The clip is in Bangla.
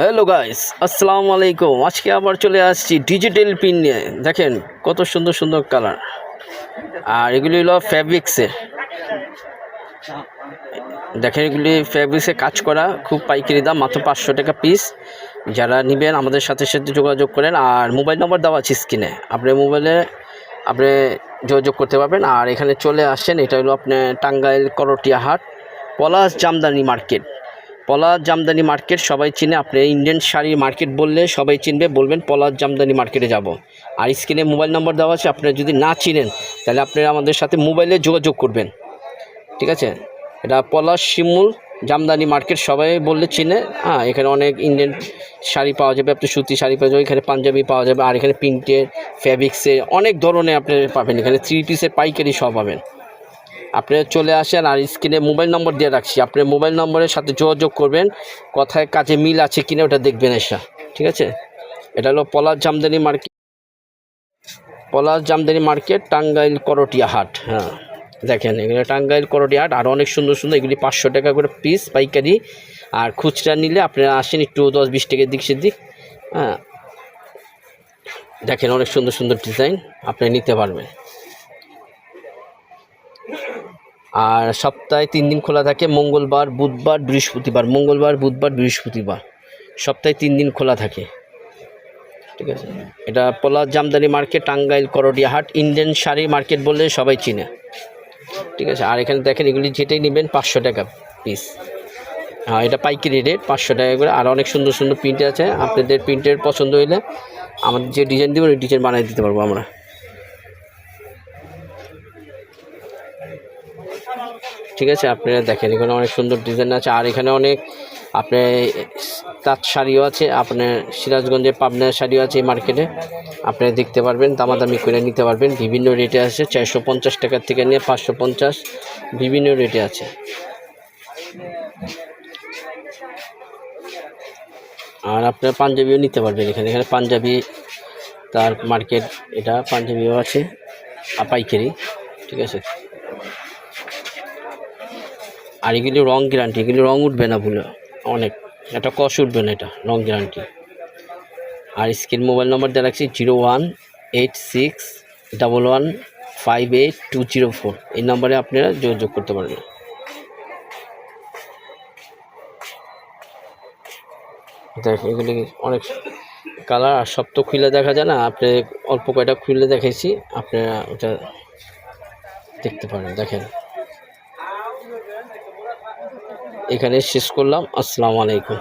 হ্যালো গাইস আসসালামু আলাইকুম আজকে আবার চলে আসছি ডিজিটাল পিন নিয়ে। দেখেন, কত সুন্দর সুন্দর কালার আর এগুলি হলো ফ্যাব্রিক্সের দেখেন, এগুলি ফ্যাব্রিক্সে কাজ করা। খুব পাইকারি দাম, মাত্র পাঁচশো টাকা পিস যারা নেবেন, আমাদের সাথে সাথে যোগাযোগ করেন। আর মোবাইল নম্বর দেওয়া আছে স্ক্রিনে আপনি মোবাইলে আপনি যোগাযোগ করতে পারবেন। আর এখানে চলে আসছেন এটা হলো আপনার টাঙ্গাইল করটিয়া হাট, পলাশ জামদানি মার্কেট পলাশ জামদানি মার্কেট, সবাই চিনে। আপনি ইন্ডিয়ান শাড়ি মার্কেট বললে সবাই চিনবে, বলবেন পলাশ জামদানি মার্কেটে যাব। আর স্ক্রিনে মোবাইল নম্বর দেওয়া আছে আপনারা যদি না চিনেন, তাহলে আপনারা আমাদের সাথে মোবাইলে যোগাযোগ করবেন। ঠিক আছে? এটা পলাশ শিমুল জামদানি মার্কেট, সবাই বললে চিনে। হ্যাঁ এখানে অনেক ইন্ডিয়ান শাড়ি পাওয়া যাবে, আপনি সুতি শাড়ি পাওয়া যাবে, এখানে পাঞ্জাবি পাওয়া যাবে, আর এখানে প্রিন্টের ফ্যাব্রিক্সের অনেক ধরনের আপনি পাবেন। এখানে থ্রি পিসের পাইকারি সব পাবেন। আপনি চলে আসেন আর স্ক্রিনে মোবাইল নম্বর দিয়ে রাখছি। আপনি মোবাইল নম্বরের সাথে যোগাযোগ করবেন। কথায় কাজে মিল আছে কিনা ওটা দেখবেন এসা। ঠিক আছে? এটা হলো পলাশ জামদানি মার্কেট। পলাশ জামদানি মার্কেট, টাঙ্গাইল করটিয়া হাট। হ্যাঁ দেখেন এগুলো টাঙ্গাইল করটিয়া হাট। আর অনেক সুন্দর সুন্দর এগুলি পাঁচশো টাকা করে পিস পাইকারি। আর খুচরা নিলে আপনারা আসেন একটু দশ বিশ টাকার দিক সেদিক। হ্যাঁ দেখেন অনেক সুন্দর সুন্দর ডিজাইন আপনি নিতে পারবেন। আর সপ্তাহে তিন দিন খোলা থাকে, মঙ্গলবার, বুধবার, বৃহস্পতিবার। মঙ্গলবার, বুধবার, বৃহস্পতিবার। সপ্তাহে তিন দিন খোলা থাকে। ঠিক আছে? এটা পলাশ জামদানি মার্কেট, টাঙ্গাইল, করডিয়া হাট, ইন্ডিয়ান শাড়ি মার্কেট বললে সবাই চিনে। ঠিক আছে? আর এখানে দেখেন, এগুলি যেটাই নেবেন, পাঁচশো টাকা পিস হ্যাঁ এটা পাইকারি রেট পাঁচশো টাকা করে। আর অনেক সুন্দর সুন্দর প্রিন্ট আছে। আপনাদের প্রিন্টের পছন্দ হইলে আমাদের যে ডিজাইন দেবেন ওই ডিজাইন বানিয়ে দিতে পারব আমরা। ঠিক আছে আপনারা দেখেন, এখানে অনেক সুন্দর ডিজাইন আছে। আর এখানে অনেক আপনার তাঁত শাড়িও আছে আপনার সিরাজগঞ্জের পাবনার শাড়িও আছে এই মার্কেটে আপনারা দেখতে পারবেন, দামাদামি করে নিতে পারবেন। বিভিন্ন রেটে আছে, চারশো পঞ্চাশ টাকার থেকে নিয়ে পাঁচশো পঞ্চাশ, বিভিন্ন রেটে আছে। আর আপনার পাঞ্জাবিও নিতে পারবেন এখানে। এখানে পাঞ্জাবি, তার মার্কেট এটা পাঞ্জাবিও আছে পাইকারি, ঠিক আছে। আর এগুলি রং গ্যারান্টি, এগুলি রং উঠবে না ভুলে। অনেক। এটা কষ উঠবে না এটা, রং গ্যারান্টি। আর স্ক্রিন মোবাইল নম্বর দেওয়া রাখছি zero one eight six double one five eight two zero four. এই নম্বরে আপনারা যোগাযোগ করতে পারবেন। দেখ, এগুলি অনেক কালার, আর সব তো খুলে দেখা যায় না। আপনি অল্প কয়টা খুলে দেখেছি আপনারা ওটা দেখতে পারেন, দেখেন। এখানে শেষ করলাম। আসসালামু আলাইকুম।